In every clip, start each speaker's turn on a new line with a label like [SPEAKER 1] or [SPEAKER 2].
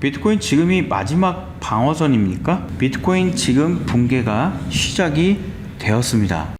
[SPEAKER 1] 비트코인 지금이 마지막 방어선입니까? 비트코인 지금 붕괴가 시작이 되었습니다.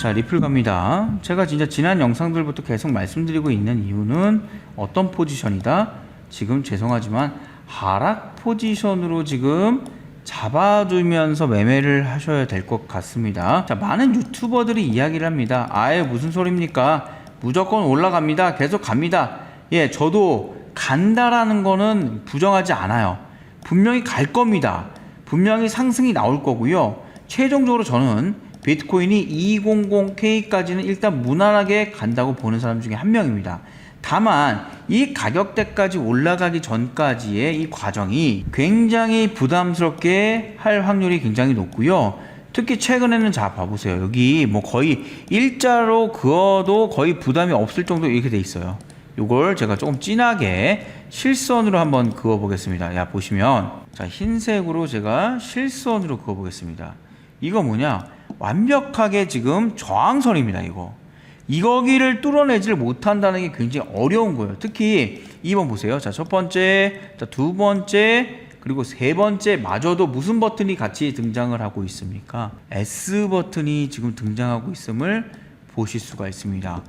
[SPEAKER 1] 자, 리플 갑니다. 제가 진짜 지난 영상들부터 계속 말씀드리고 있는 이유는 어떤 포지션이다? 지금 죄송하지만 하락 포지션으로 지금 잡아두면서 매매를 하셔야 될 것 같습니다. 자, 많은 유튜버들이 이야기를 합니다. 아예 무슨 소리입니까? 무조건 올라갑니다. 계속 갑니다. 예, 저도 간다라는 거는 부정하지 않아요. 분명히 갈 겁니다. 분명히 상승이 나올 거고요. 최종적으로 저는 비트코인이 200K까지는 일단 무난하게 간다고 보는 사람 중에 한 명입니다. 다만 이 가격대까지 올라가기 전까지의 이 과정이 굉장히 부담스럽게 할 확률이 굉장히 높고요. 특히 최근에는 자 봐보세요. 여기 뭐 거의 일자로 그어도 거의 부담이 없을 정도 이렇게 돼 있어요. 요걸 제가 조금 진하게 실선으로 한번 그어 보겠습니다. 야 보시면 자 흰색으로 제가 실선으로 그어 보겠습니다. 이거 뭐냐? 완벽하게 지금 저항선입니다. 이거. 이거기를 뚫어내지를 못한다는 게 굉장히 어려운 거예요. 특히 2번 보세요. 자, 첫 번째, 자, 두 번째, 그리고 세 번째 마저도 무슨 버튼이 같이 등장을 하고 있습니까? S 버튼이 지금 등장하고 있음을 보실 수가 있습니다.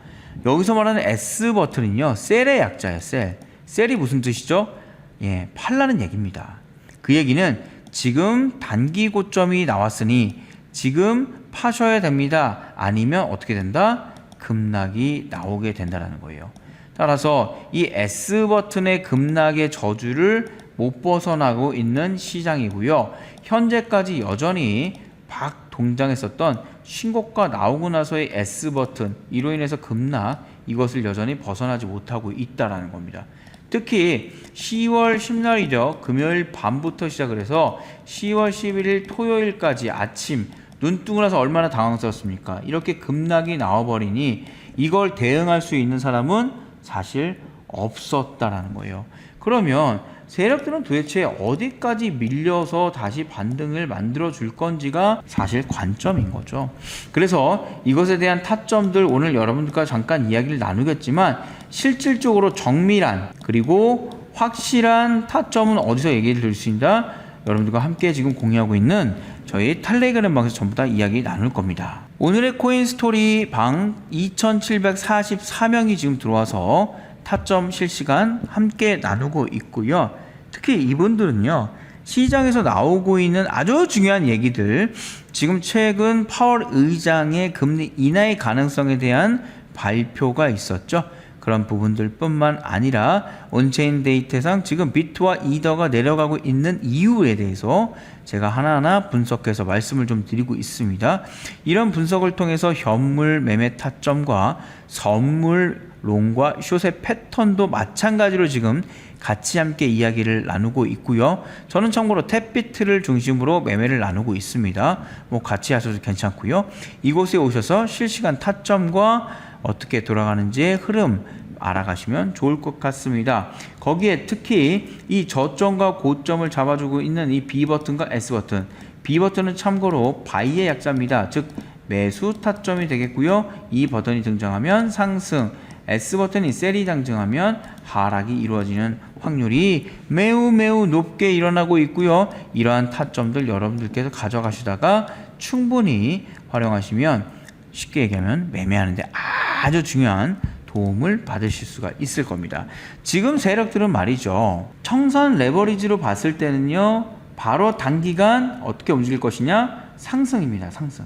[SPEAKER 1] 여기서 말하는 S 버튼은요, 셀의 약자예요, 셀. 셀이 무슨 뜻이죠? 예, 팔라는 얘기입니다. 그 얘기는 지금 단기 고점이 나왔으니 지금 파셔야 됩니다. 아니면 어떻게 된다? 급락이 나오게 된다는 거예요. 따라서 이 S 버튼의 급락의 저주를 못 벗어나고 있는 시장이고요. 현재까지 여전히 박 동장했었던 신고가 나오고 나서의 S 버튼 이로 인해서 급락 이것을 여전히 벗어나지 못하고 있다라는 겁니다. 특히 10월 10날이죠. 금요일 밤부터 시작을 해서 10월 11일 토요일까지 아침 눈 뜨고 나서 얼마나 당황스럽습니까? 이렇게 급락이 나와버리니 이걸 대응할 수 있는 사람은 사실 없었다라는 거예요. 그러면 세력들은 도대체 어디까지 밀려서 다시 반등을 만들어 줄 건지가 사실 관점인 거죠. 그래서 이것에 대한 타점들 오늘 여러분들과 잠깐 이야기를 나누겠지만 실질적으로 정밀한 그리고 확실한 타점은 어디서 얘기를 들을 수 있다? 여러분들과 함께 지금 공유하고 있는 저희 텔레그램 방에서 전부 다 이야기 나눌 겁니다. 오늘의 코인 스토리 방 2744명이 지금 들어와서 타점 실시간 함께 나누고 있고요. 특히 이분들은요. 시장에서 나오고 있는 아주 중요한 얘기들 지금 최근 파월 의장의 금리 인하의 가능성에 대한 발표가 있었죠. 그런 부분들뿐만 아니라 온체인 데이터상 지금 비트와 이더가 내려가고 있는 이유에 대해서 제가 하나하나 분석해서 말씀을 좀 드리고 있습니다. 이런 분석을 통해서 현물 매매 타점과 선물 롱과 숏의 패턴도 마찬가지로 지금 같이 함께 이야기를 나누고 있고요. 저는 참고로 탭비트를 중심으로 매매를 나누고 있습니다. 뭐 같이 하셔도 괜찮고요. 이곳에 오셔서 실시간 타점과 어떻게 돌아가는지의 흐름 알아가시면 좋을 것 같습니다. 거기에 특히 이 저점과 고점을 잡아주고 있는 이 B 버튼과 S 버튼. B 버튼은 참고로 바이의 약자입니다. 즉 매수 타점이 되겠고요. 이 버튼이 등장하면 상승, S 버튼이 셀이 등장하면 하락이 이루어지는 확률이 매우 매우 높게 일어나고 있고요. 이러한 타점들 여러분들께서 가져가시다가 충분히 활용하시면 쉽게 얘기하면 매매하는데 아주 중요한 도움을 받으실 수가 있을 겁니다. 지금 세력들은 말이죠. 청산 레버리지로 봤을 때는요. 바로 단기간 어떻게 움직일 것이냐? 상승입니다. 상승.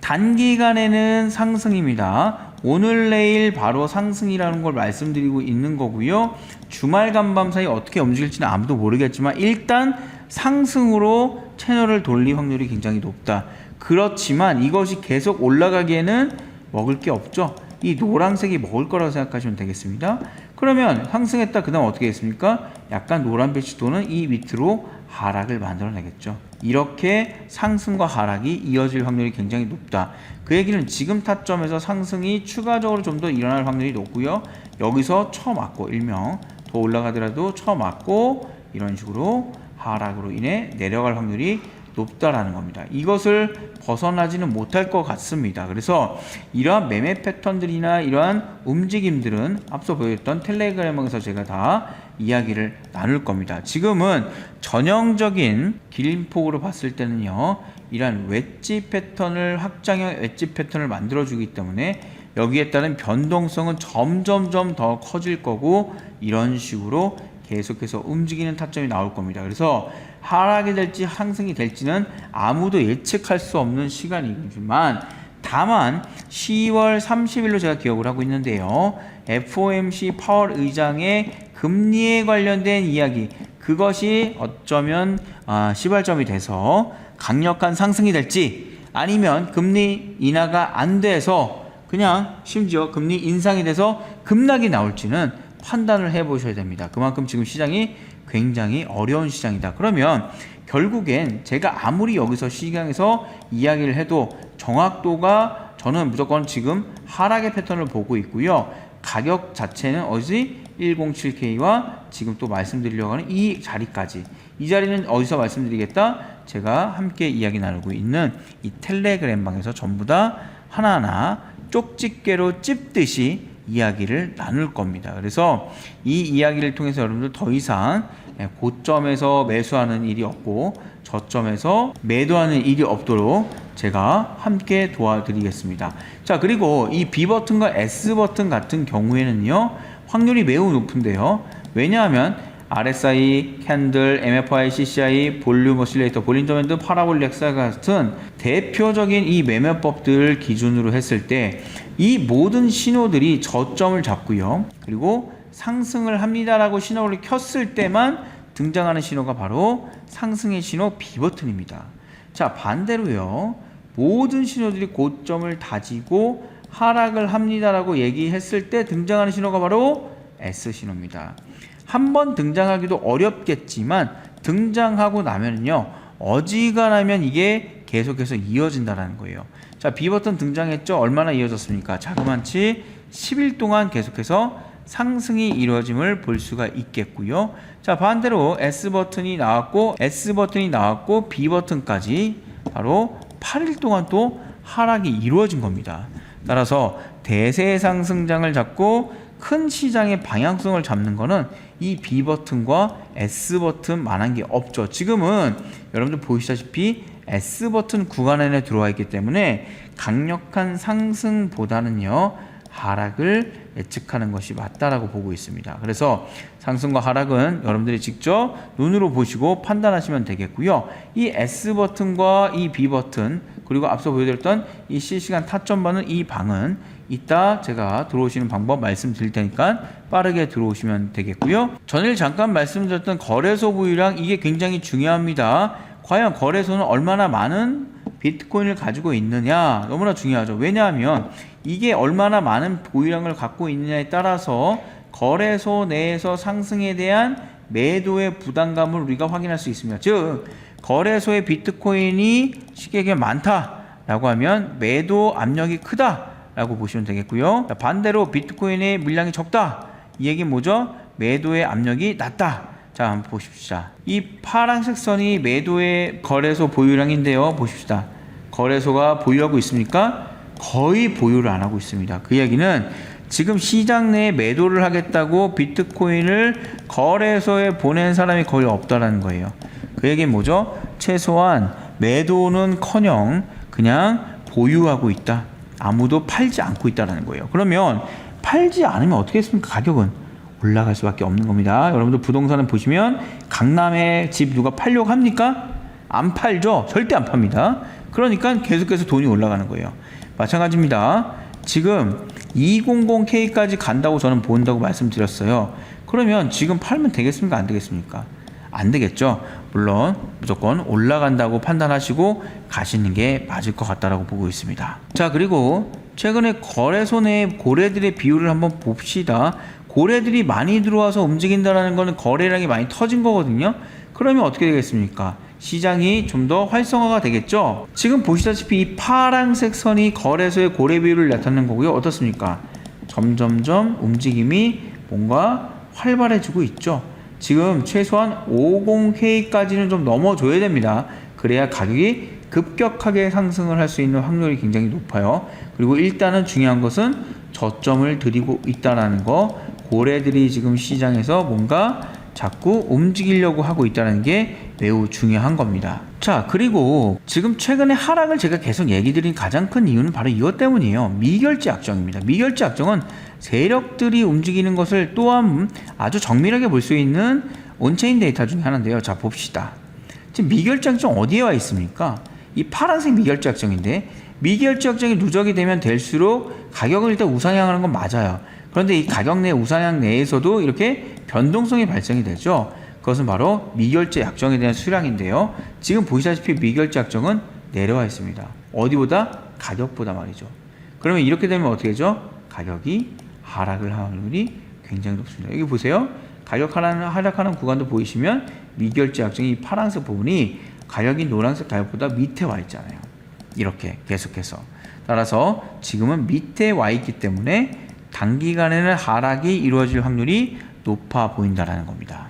[SPEAKER 1] 단기간에는 상승입니다. 오늘 내일 바로 상승이라는 걸 말씀드리고 있는 거고요. 주말 간밤 사이 어떻게 움직일지는 아무도 모르겠지만 일단 상승으로 채널을 돌릴 확률이 굉장히 높다. 그렇지만 이것이 계속 올라가기에는 먹을 게 없죠. 이 노란색이 먹을 거라고 생각하시면 되겠습니다. 그러면 상승했다 그 다음 어떻게 했습니까? 약간 노란빛이 도는 이 밑으로 하락을 만들어내겠죠. 이렇게 상승과 하락이 이어질 확률이 굉장히 높다. 그 얘기는 지금 타점에서 상승이 추가적으로 좀 더 일어날 확률이 높고요. 여기서 쳐맞고 일명 더 올라가더라도 쳐맞고 이런 식으로 하락으로 인해 내려갈 확률이 높다라는 겁니다. 이것을 벗어나지는 못할 것 같습니다. 그래서 이러한 매매 패턴들이나 이러한 움직임들은 앞서 보였던 텔레그램에서 제가 다 이야기를 나눌 겁니다. 지금은 전형적인 길림폭으로 봤을 때는요, 이러한 웨지 패턴을 확장형 웨지 패턴을 만들어 주기 때문에 여기에 따른 변동성은 점점점 더 커질 거고 이런 식으로 계속해서 움직이는 타점이 나올 겁니다. 그래서 하락이 될지 상승이 될지는 아무도 예측할 수 없는 시간이지만 다만 10월 30일로 제가 기억을 하고 있는데요. FOMC 파월 의장의 금리에 관련된 이야기 그것이 어쩌면 아, 시발점이 돼서 강력한 상승이 될지 아니면 금리 인하가 안 돼서 그냥 심지어 금리 인상이 돼서 급락이 나올지는 판단을 해 보셔야 됩니다. 그만큼 지금 시장이 굉장히 어려운 시장이다. 그러면 결국엔 제가 아무리 여기서 시장에서 이야기를 해도 정확도가 저는 무조건 지금 하락의 패턴을 보고 있고요. 가격 자체는 어디 107K와 지금 또 말씀드리려고 하는 이 자리까지 이 자리는 어디서 말씀드리겠다? 제가 함께 이야기 나누고 있는 이 텔레그램 방에서 전부 다 하나하나 쪽집게로 찝듯이 이야기를 나눌 겁니다. 그래서 이 이야기를 통해서 여러분들 더 이상 예, 고점에서 매수하는 일이 없고 저점에서 매도하는 일이 없도록 제가 함께 도와드리겠습니다. 자, 그리고 이 B 버튼과 S 버튼 같은 경우에는요, 확률이 매우 높은데요. 왜냐하면 RSI, 캔들, MFI, CCI, 볼륨 오실레이터, 볼린저 밴드, 파라볼릭 엑사 같은 대표적인 이 매매법들 기준으로 했을 때 이 모든 신호들이 저점을 잡고요. 그리고 상승을 합니다라고 신호를 켰을 때만 등장하는 신호가 바로 상승의 신호 B 버튼입니다. 자, 반대로요. 모든 신호들이 고점을 다지고 하락을 합니다라고 얘기했을 때 등장하는 신호가 바로 S 신호입니다. 한 번 등장하기도 어렵겠지만 등장하고 나면요 어지간하면 이게 계속해서 이어진다라는 거예요. 자 B 버튼 등장했죠. 얼마나 이어졌습니까? 자그만치 10일 동안 계속해서 상승이 이루어짐을 볼 수가 있겠고요. 자 반대로 S 버튼이 나왔고 S 버튼이 나왔고 B 버튼까지 바로 8일 동안 또 하락이 이루어진 겁니다. 따라서 대세 상승장을 잡고 큰 시장의 방향성을 잡는 거는 이 B 버튼과 S 버튼만한 게 없죠. 지금은 여러분들 보시다시피 S 버튼 구간 안에 들어와 있기 때문에 강력한 상승보다는요 하락을 예측하는 것이 맞다라고 보고 있습니다. 그래서 상승과 하락은 여러분들이 직접 눈으로 보시고 판단하시면 되겠고요. 이 S 버튼과 이 B 버튼 그리고 앞서 보여드렸던 이 실시간 타점 받는 이 방은 이따 제가 들어오시는 방법 말씀드릴 테니까 빠르게 들어오시면 되겠고요. 전일 잠깐 말씀드렸던 거래소 부위랑 이게 굉장히 중요합니다. 과연 거래소는 얼마나 많은 비트코인을 가지고 있느냐 너무나 중요하죠. 왜냐하면 이게 얼마나 많은 보유량을 갖고 있느냐에 따라서 거래소 내에서 상승에 대한 매도의 부담감을 우리가 확인할 수 있습니다. 즉 거래소의 비트코인이 쉽게 얘기하면 많다라고 하면 매도 압력이 크다 라고 보시면 되겠고요. 반대로 비트코인의 물량이 적다 이 얘기 뭐죠? 매도의 압력이 낮다. 자, 한번 보십시다. 이 파란색 선이 매도의 거래소 보유량인데요. 보십시다. 거래소가 보유하고 있습니까? 거의 보유를 안 하고 있습니다. 그 이야기는 지금 시장 내에 매도를 하겠다고 비트코인을 거래소에 보낸 사람이 거의 없다라는 거예요. 그 얘기는 뭐죠? 최소한 매도는 커녕 그냥 보유하고 있다. 아무도 팔지 않고 있다라는 거예요. 그러면 팔지 않으면 어떻게 했습니까? 가격은 올라갈 수밖에 없는 겁니다. 여러분들 부동산을 보시면 강남에 집 누가 팔려고 합니까? 안 팔죠. 절대 안 팝니다. 그러니까 계속해서 돈이 올라가는 거예요. 마찬가지입니다. 지금 200K까지 간다고 저는 본다고 말씀드렸어요. 그러면 지금 팔면 되겠습니까? 안 되겠습니까? 안 되겠죠. 물론 무조건 올라간다고 판단하시고 가시는 게 맞을 것 같다라고 보고 있습니다. 자, 그리고 최근에 거래소 내 고래들의 비율을 한번 봅시다. 고래들이 많이 들어와서 움직인다라는 거는 거래량이 많이 터진 거거든요. 그러면 어떻게 되겠습니까? 시장이 좀 더 활성화가 되겠죠. 지금 보시다시피 이 파란색 선이 거래소의 고래 비율을 나타내는 거고요. 어떻습니까? 점점점 움직임이 뭔가 활발해지고 있죠. 지금 최소한 50K까지는 좀 넘어줘야 됩니다. 그래야 가격이 급격하게 상승을 할 수 있는 확률이 굉장히 높아요. 그리고 일단은 중요한 것은 저점을 들이고 있다라는 거. 고래들이 지금 시장에서 뭔가 자꾸 움직이려고 하고 있다는 게 매우 중요한 겁니다. 자, 그리고 지금 최근에 하락을 제가 계속 얘기 드린 가장 큰 이유는 바로 이것 때문이에요. 미결제 악정입니다. 미결제 악정은 세력들이 움직이는 것을 또한 아주 정밀하게 볼 수 있는 온체인 데이터 중에 하나인데요. 자, 봅시다. 지금 미결제 악정 어디에 와 있습니까? 이 파란색 미결제 악정이 누적이 되면 될수록 가격을 일단 우상향하는 건 맞아요. 그런데 이 가격 내 우상향 내에서도 이렇게 변동성이 발생이 되죠. 그것은 바로 미결제 약정에 대한 수량인데요. 지금 보시다시피 미결제 약정은 내려와 있습니다. 어디보다 가격보다 말이죠. 그러면 이렇게 되면 어떻게 되죠? 가격이 하락을 할 확률이 굉장히 높습니다. 여기 보세요. 가격 하락하는, 하락하는 구간도 보이시면 미결제 약정이 파란색 부분이 가격이 노란색 가격보다 밑에 와 있잖아요. 이렇게 계속해서. 따라서 지금은 밑에 와 있기 때문에 단기간에는 하락이 이루어질 확률이 높아 보인다라는 겁니다.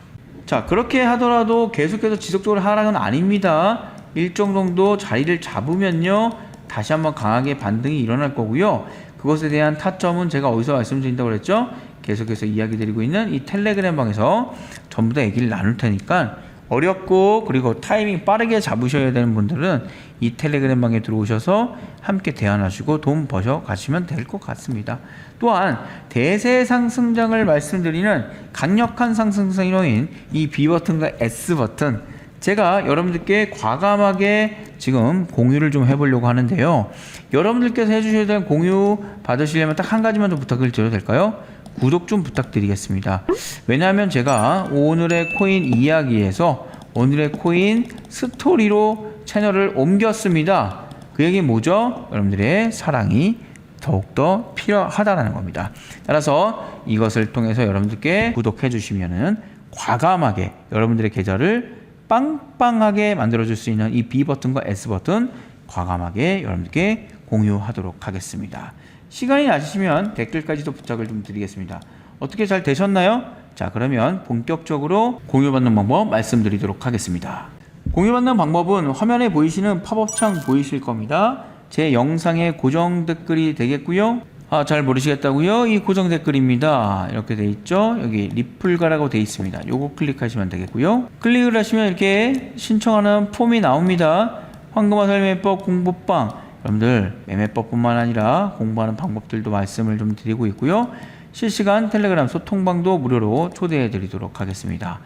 [SPEAKER 1] 자, 그렇게 하더라도 계속해서 지속적으로 하락은 아닙니다. 일정 정도 자리를 잡으면요. 다시 한번 강하게 반등이 일어날 거고요. 그것에 대한 타점은 제가 어디서 말씀드린다고 그랬죠? 계속해서 이야기 드리고 있는 이 텔레그램 방에서 전부 다 얘기를 나눌 테니까 어렵고 그리고 타이밍 빠르게 잡으셔야 되는 분들은 이 텔레그램 방에 들어오셔서 함께 대안하시고 돈 버셔 가시면 될 것 같습니다. 또한 대세 상승장을 말씀드리는 강력한 상승성 요인 이 B 버튼과 S 버튼 제가 여러분들께 과감하게 지금 공유를 좀 해보려고 하는데요. 여러분들께서 해주셔야 될 공유 받으시려면 딱 한 가지만 좀 부탁을 드려도 될까요? 구독 좀 부탁드리겠습니다. 왜냐하면 제가 오늘의 코인 이야기에서 오늘의 코인 스토리로 채널을 옮겼습니다. 그 얘기 뭐죠? 여러분들의 사랑이 더욱더 필요하다는 겁니다. 따라서 이것을 통해서 여러분들께 구독해 주시면은 과감하게 여러분들의 계좌를 빵빵하게 만들어줄 수 있는 이 B 버튼과 S 버튼 과감하게 여러분들께 공유하도록 하겠습니다. 시간이 나시면 댓글까지도 부탁을 좀 드리겠습니다. 어떻게 잘 되셨나요? 자, 그러면 본격적으로 공유받는 방법 말씀드리도록 하겠습니다. 공유받는 방법은 화면에 보이시는 팝업창 보이실 겁니다. 제 영상의 고정 댓글이 되겠고요. 아, 잘 모르시겠다고요? 이 고정 댓글입니다. 이렇게 돼 있죠? 여기 리플가라고 돼 있습니다. 요거 클릭하시면 되겠고요. 클릭을 하시면 이렇게 신청하는 폼이 나옵니다. 황금화 설매법 공부방 여러분들 매매법뿐만 아니라 공부하는 방법들도 말씀을 좀 드리고 있고요. 실시간 텔레그램 소통방도 무료로 초대해 드리도록 하겠습니다.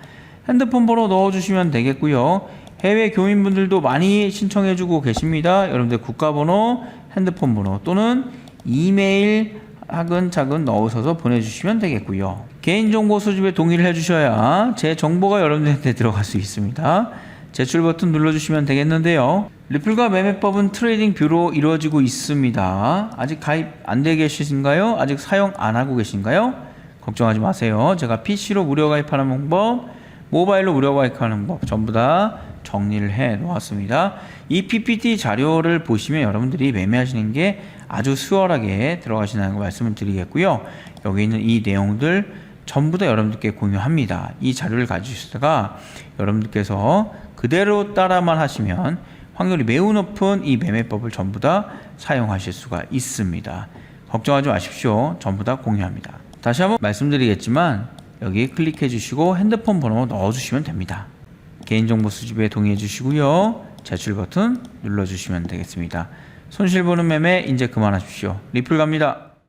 [SPEAKER 1] 핸드폰 번호 넣어주시면 되겠고요. 해외 교민분들도 많이 신청해 주고 계십니다. 여러분들 국가번호, 핸드폰 번호 또는 이메일 하근차근 넣으셔서 보내주시면 되겠고요. 개인정보 수집에 동의를 해주셔야 제 정보가 여러분들한테 들어갈 수 있습니다. 제출 버튼 눌러주시면 되겠는데요. 리플과 매매법은 트레이딩 뷰로 이루어지고 있습니다. 아직 가입 안돼 계신가요? 아직 사용 안 하고 계신가요? 걱정하지 마세요. 제가 PC로 무료 가입하는 방법, 모바일로 무료 가입하는 방법 전부 다 정리를 해 놓았습니다. 이 PPT 자료를 보시면 여러분들이 매매하시는 게 아주 수월하게 들어가시는 거 말씀을 드리겠고요. 여기 있는 이 내용들 전부 다 여러분들께 공유합니다. 이 자료를 가지시다가 여러분들께서 그대로 따라만 하시면 확률이 매우 높은 이 매매법을 전부 다 사용하실 수가 있습니다. 걱정하지 마십시오. 전부 다 공유합니다. 다시 한번 말씀드리겠지만 여기 클릭해 주시고 핸드폰 번호 넣어 주시면 됩니다. 개인정보 수집에 동의해 주시고요. 제출 버튼 눌러 주시면 되겠습니다. 손실 보는 매매 이제 그만하십시오. 리플 갑니다.